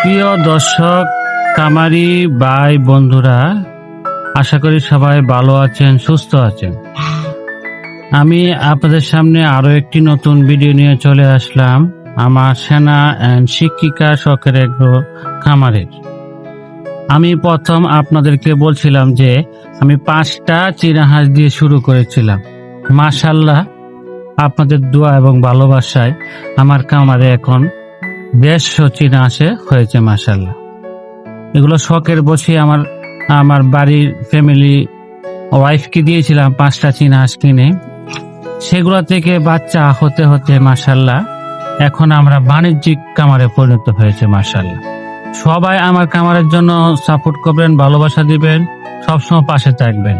প্রিয় দর্শক, কামারি ভাই বন্ধুরা, আশা করি সবাই ভালো আছেন, সুস্থ আছেন। আমি আপনাদের সামনে আরও একটি নতুন ভিডিও নিয়ে চলে আসলাম, আমার সেনা অ্যান্ড শিক্ষিকা শখের এক খামারের। আমি প্রথম আপনাদেরকে বলছিলাম যে, আমি পাঁচটা চীনা হাঁস দিয়ে শুরু করেছিলাম। মাশাল্লাহ আপনাদের দোয়া এবং ভালোবাসায় আমার খামারে এখন দেড়শো চীনা হাঁসে হয়েছে মাশাল্লাহ এগুলো শখের বসে আমার আমার বাড়ির ফ্যামিলি ওয়াইফকে দিয়েছিলাম পাঁচটা চীনা হাঁস কিনে। সেগুলো থেকে বাচ্চা হতে হতে মাশাল্লাহ এখন আমরা বাণিজ্যিক কামারে পরিণত হয়েছে মাশাল্লাহ সবাই আমার কামারের জন্য সাপোর্ট করবেন, ভালোবাসা দিবেন, সবসময় পাশে থাকবেন।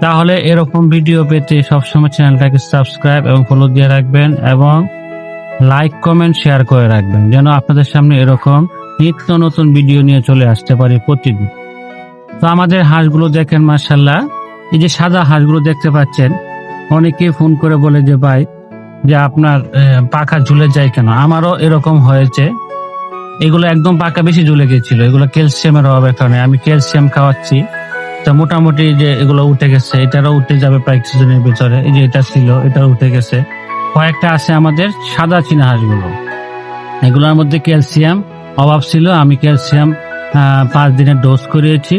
তাহলে এরকম ভিডিও পেতে সবসময় চ্যানেলটাকে সাবস্ক্রাইব এবং ফলো দিয়ে রাখবেন এবং লাইক কমেন্ট শেয়ার করে রাখবেন, যেন আপনাদের সামনে এরকম নিত্য নতুন ভিডিও নিয়ে চলে আসতে পারি প্রতিদিন। তো আমাদের হাঁসগুলো দেখেন মার্শাল্লাহ এই যে সাদা হাঁসগুলো দেখতে পাচ্ছেন, অনেকেই ফোন করে বলে যে, ভাই, যে আপনার পাখা ঝুলে যায় কেন? আমারও এরকম হয়েছে। এগুলো একদম পাকা বেশি ঝুলে গেছিল, এগুলো ক্যালসিয়ামের অভাবের কারণে। আমি ক্যালসিয়াম খাওয়াচ্ছি, তা মোটামুটি যে এগুলো উঠে গেছে, এটারও উঠে যাবে প্রায় কিছুদিনের ভিতরে। এই যে এটা ছিল, এটাও উঠে গেছে। কয়েকটা আছে আমাদের সাদা চীনা হাঁসগুলো। এগুলোর মধ্যে ক্যালসিয়াম অভাব ছিল আমি ক্যালসিয়াম পাঁচ দিনের ডোজ করিয়েছি।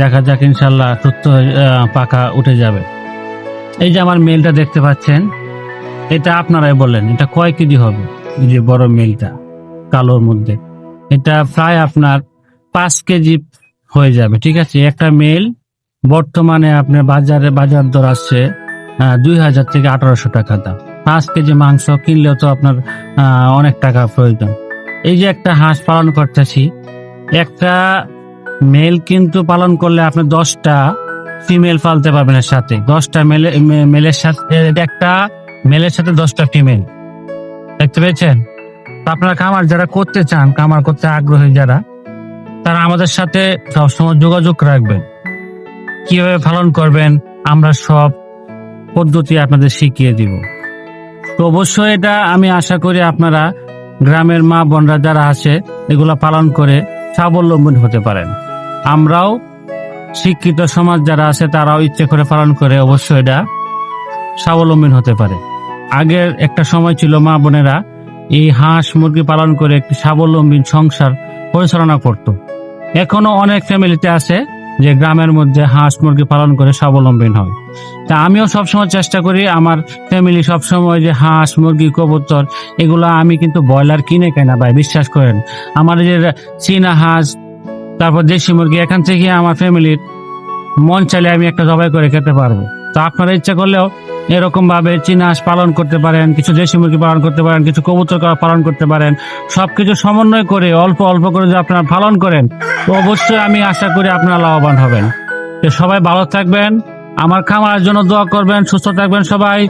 দেখা যাক ইনশাল্লাহ সুস্থ হয়ে, পাকা উঠে যাবে। এই যে আমার মেলটা দেখতে পাচ্ছেন এটা আপনারাই বলেন এটা কয় কেজি হবে? এই যে বড় মেলটা কালোর মধ্যে। এটা প্রায় আপনার পাঁচ কেজি হয়ে যাবে ঠিক আছে? একটা মেল বর্তমানে আপনার বাজারে বাজার দর আসছে দুই হাজার থেকে আঠারোশো টাকা দাম। পাঁচ কেজি মাংস কিনলেও তো আপনার অনেক টাকা প্রয়োজন। এই যে একটা হাঁস পালন করতেছি, একটা মেল কিন্তু পালন করলে আপনি দশটা ফিমেল পালতে পারবেন এর সাথে। দশটা মেলে মেলের সাথে একটা মেলের সাথে দশটা ফিমেল দেখতে পেয়েছেন? আপনারা খামার যারা করতে চান, খামার করতে আগ্রহী যারা, তারা আমাদের সাথে সবসময় যোগাযোগ রাখবেন। কীভাবে পালন করবেন, আমরা সব পদ্ধতি আপনাদের শিখিয়ে দিব। তো অবশ্যই এটা আমি আশা করি আপনারা গ্রামের মা বোনরা যারা আছে, এগুলা পালন করে স্বাবলম্বী হতে পারেন। আমরাও শিক্ষিত সমাজ যারা আছে, তারাও ইচ্ছে করে পালন করে অবশ্যই এটা স্বাবলম্বী হতে পারে। আগের একটা সময় ছিল মা বোনেরা এই হাঁস মুরগি পালন করে একটি স্বাবলম্বী সংসার পরিচালনা করত। এখনও অনেক ফ্যামিলিতে আছে যে গ্রামের মধ্যে হাঁস মুরগি পালন করে স্বাবলম্বী হয়। তা আমিও সবসময় চেষ্টা করি, আমার ফ্যামিলি সবসময় যে হাঁস, মুরগি, কবুতর, এগুলো আমি কিন্তু ব্রয়লার কিনে কেনা ভাই, বিশ্বাস করেন। আমার যে চীনা হাঁস, তারপর দেশি মুরগি, এখান থেকে আমার ফ্যামিলির মন চাইলে আমি একটা জবাই করে খেতে পারব। তো আপনারা ইচ্ছা করলেও এরকম ভাবে চীনা হাঁস পালন করতে পারেন, কিছু দেশি মুরগি পালন করতে পারেন, কিছু কবুতর পালন করতে পারেন সব কিছু সমন্বয় করে, অল্প অল্প করে যদি আপনারা পালন করেন, তো অবশ্যই আমি আশা করি আপনারা লাভবান হবেন। তো সবাই ভালো থাকবেন, আমার খামারের জন্য দোয়া করবেন, সুস্থ থাকবেন সবাই।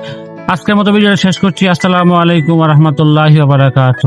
আজকের মতো ভিডিও শেষ করছি। আসসালামু আলাইকুম রহমতুল্লাহ বারাকাতুহ।